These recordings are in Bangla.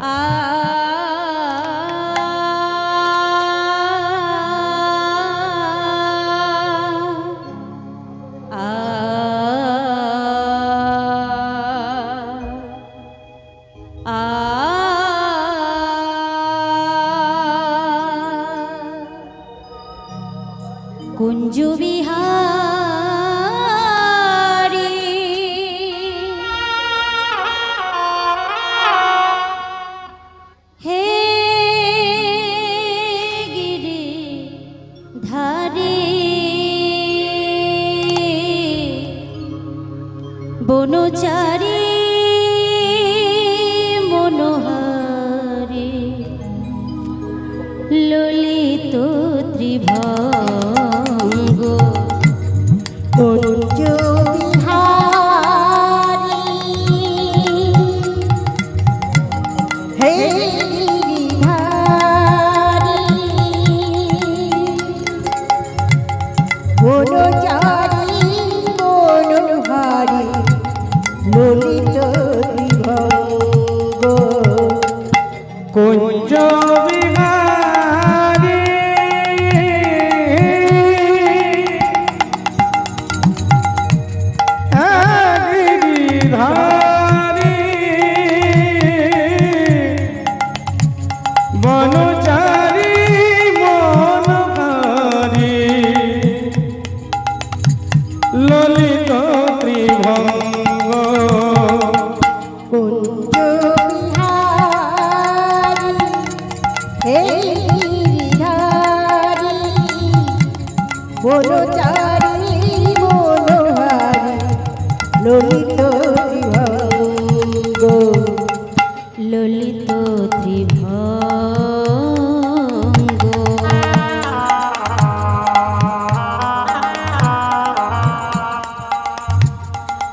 কুঞ্জ কুঞ্জ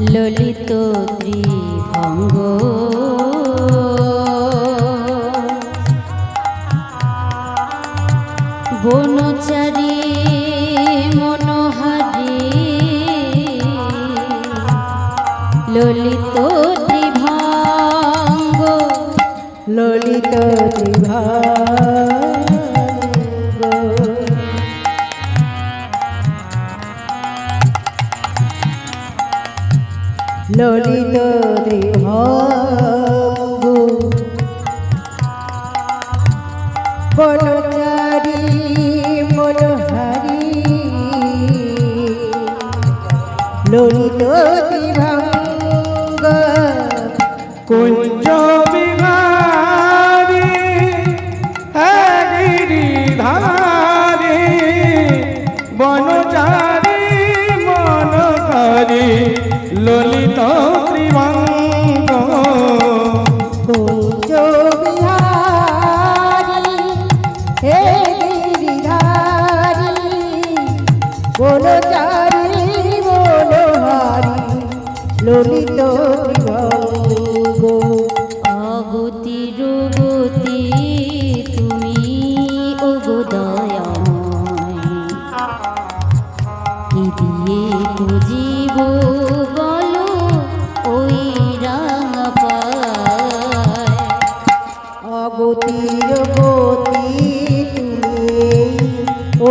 ললিত ত্রিভঙ্গ। বনচারী মনোহারী ললিত ত্রিভঙ্গ। ললিত ত্রিভঙ্গ ললিত ত্রিভঙ্গ বনচারী মনোহারী। ললিত ললিত অগতি রূপতি তুমি কি দিয়ে বুঝিব বলো, ওই রাঙা পায়। অগতির গতি তুমি ও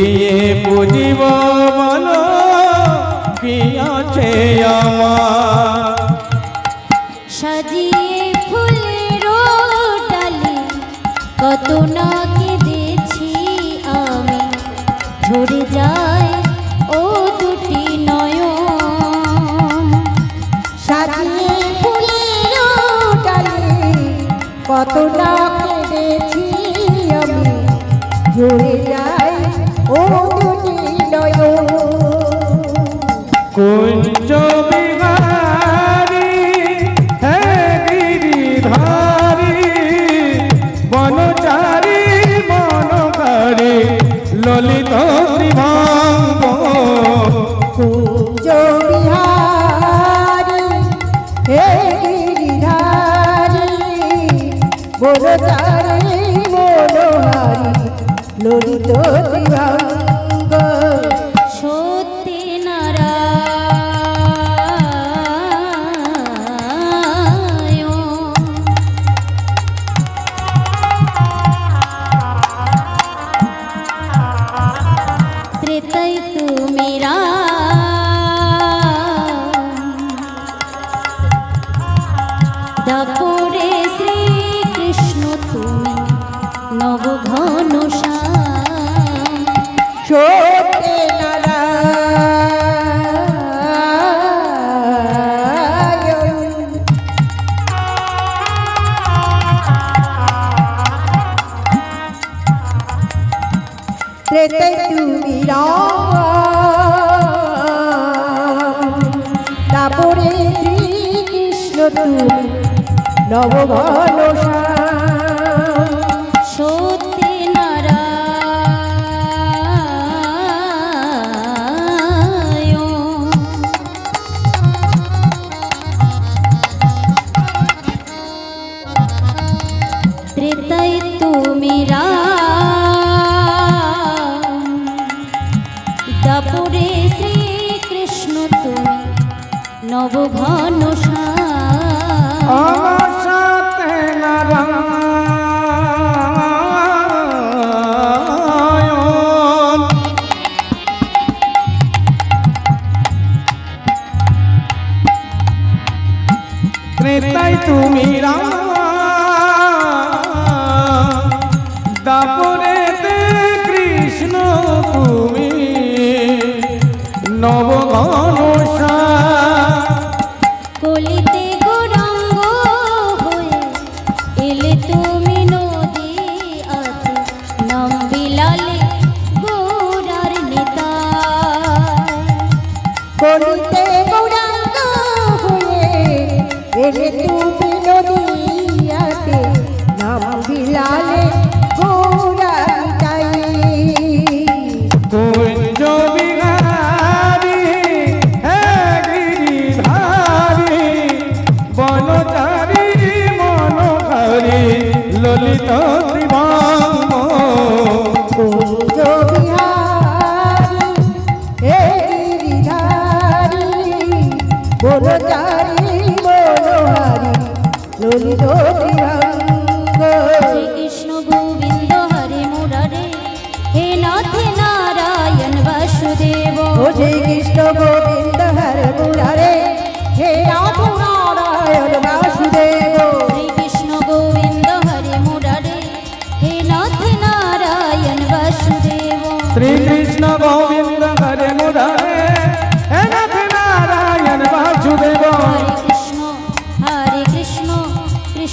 দিয়ে বুঝিব বল, কি আছে সাজিয়ে ফুলের ডালি কত না কেঁদেছি আমি। ঝরে যায় ও দুটি নয়ন। সাজিয়ে ফুলের ডালে কত না কেঁদেছি আমি। কুঞ্জ বিহারি হে গিরিধারি বনচারি মনকারি ললিত বিভাঙ্গ কুঞ্জ বিহারি হে গিরিধারি বনচারি মনোহারি নব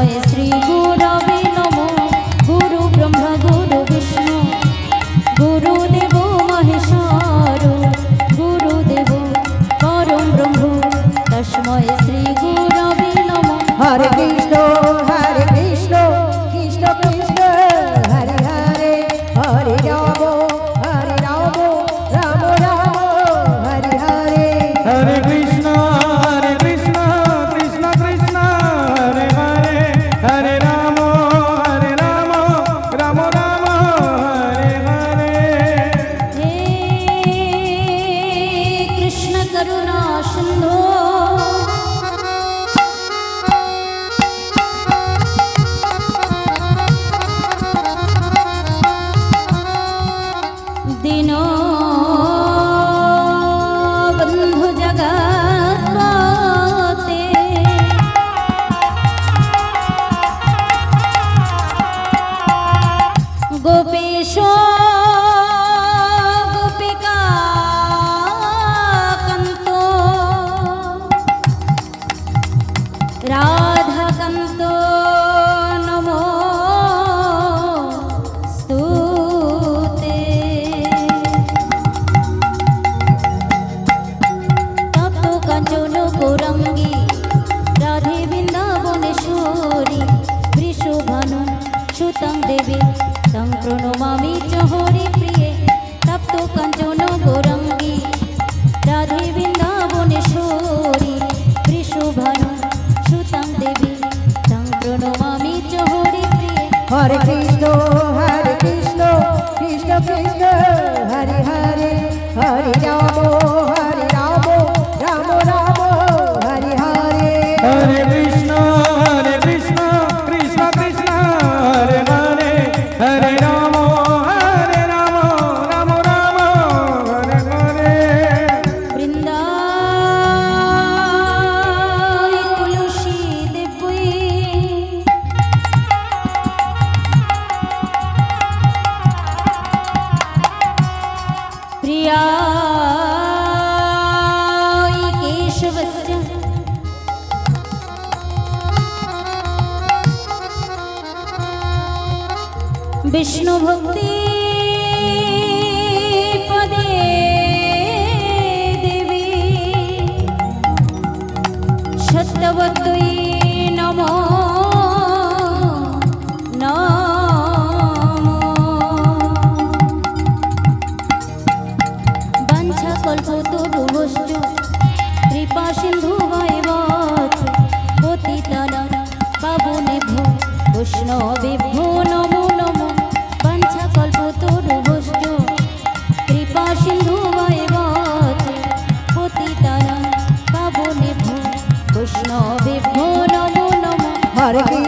it's Srigo. চরণ সুন্দর। দিন বন্ধু জগতে গোপেশ্বর भानुं श्रुतं देवी तं प्रणमामि च हरिप्रिये तप्तो कञ्चन गोरङ्गी राधे वृन्दावनेश्वरी त्रिशुभानुं श्रुतं देवी तं प्रणमामि च हरिप्रिये हरे प्रियाय केशवस्य विष्णुभक्ति पदे देवी शतवद्वयी 啊。